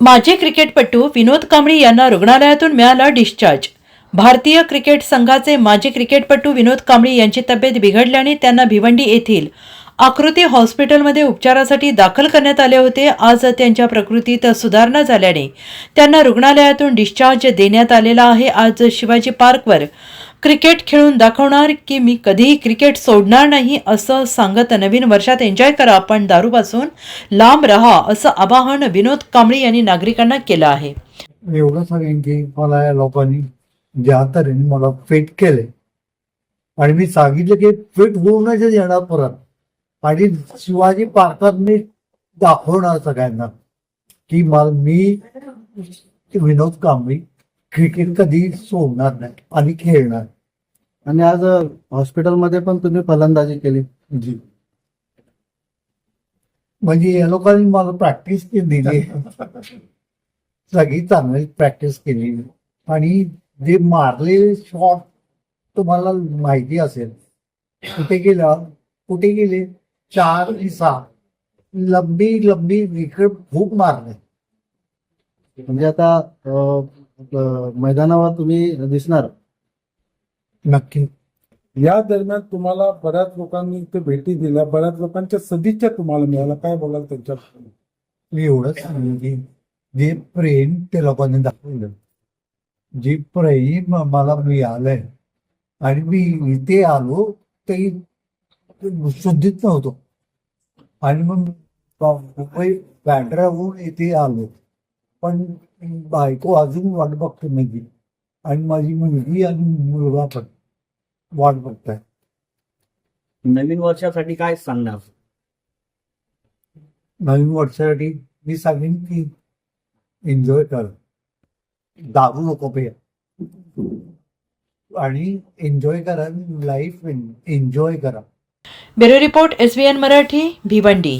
माजी क्रिकेटपटू विनोद कांबळी यांना रुग्णालयातून मिळाला डिस्चार्ज. भारतीय क्रिकेट संघाचे माजी क्रिकेटपटू विनोद कांबळी यांची तब्येत बिघडल्याने त्यांना भिवंडी येथील आकृती हॉस्पिटलमध्ये उपचारासाठी दाखल करण्यात आले होते. आज त्यांच्या प्रकृतीत सुधारणा झाल्याने त्यांना रुग्णालयातून डिस्चार्ज देण्यात आलेला आहे. आज शिवाजी पार्कवर क्रिकेट खेळून दाखवणार की मी कधीही क्रिकेट सोडणार नाही असं सांगत नवीन वर्षात एन्जॉय करा. पण दारूपासून लांब राहा असं आवाहन विनोद कांबळी यांनी नागरिकांना केलं आहे. एवढं सांगेन की मला या लोकांनी ज्या तऱ्हेने मला फिट केले आणि मी सांगितलं की फिट होऊनच येणार परत. आणि शिवाजी पार्कात मी दाखवणार सगळ्यांना की मला मी विनोद कांबळी क्रिकेट कधी सोडणार नाही आणि खेळणार आणि आज हॉस्पिटलमध्ये पण तुम्ही फलंदाजी केली. जी. म्हणजे या लोकांनी मला प्रॅक्टिस केली सगळी चांगली प्रॅक्टिस केली. आणि जे मारलेले शॉट तुम्हाला माहिती असेल कुठे गेला? कुठे गेले? चार आणि सहा लंबी लंबी विकेट खूप मारले. म्हणजे आता मैदानावर तुम्ही दिसणार. नक्की. या दरम्यान तुम्हाला बऱ्याच लोकांनी इथे भेटी दिल्या. बऱ्याच लोकांच्या सदिच्छा तुम्हाला मिळाल्या. काय बोलाल त्यांच्या मी एवढंच सांगेन की जे प्रेम ते लोकांनी दाखवलं जे प्रेम मला मिळालंय आणि मी इथे आलो ते शुद्धीत नव्हतो. आणि मग मुंबई बँड्रा होऊन इथे आलो. पण बायको अजून वाट बघते माझी आणि माझी मुलगी आणि मुलगा पण वाट बघताय. नवीन वर्षासाठी काय सांगणार? नवीन वर्षासाठी मी सांगेन की एन्जॉय कर. दारू नको पे आणि एन्जॉय करा लाईफ एन्जॉय करा. Bureau report S Marathi Bhiwandi.